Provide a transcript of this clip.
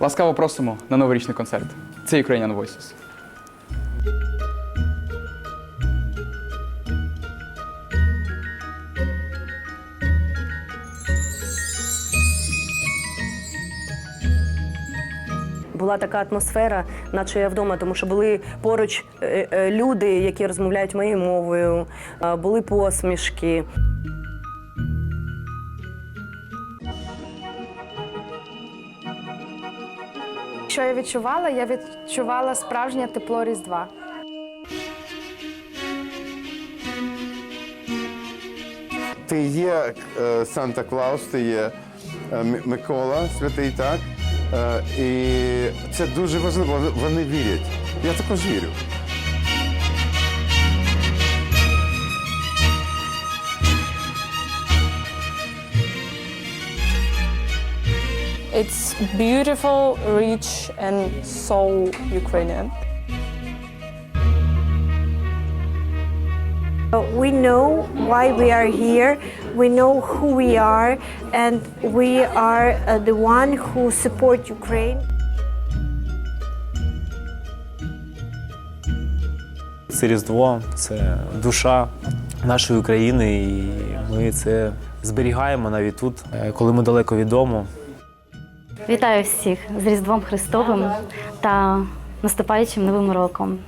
Ласкаво просимо на новорічний концерт. Це Ukrainian Voices. Була така атмосфера, наче я вдома, тому що були поруч е, е, люди, які розмовляють моєю мовою, були посмішки. Що я відчувала? Я відчувала справжнє тепло Різдва. Ти є е, Санта Клаус, ти є е, Микола, святий так. Е, і це дуже важливо. Вони- вірять. Я також вірю. It's beautiful, rich, and so Ukrainian. We know why we are here, we know who we are, and we are uh, the one who support Ukraine. Це Різдво, це душа нашої України, і ми це зберігаємо навіть тут, е, коли ми далеко від дому. Вітаю всіх з Різдвом Христовим та наступаючим Новим роком.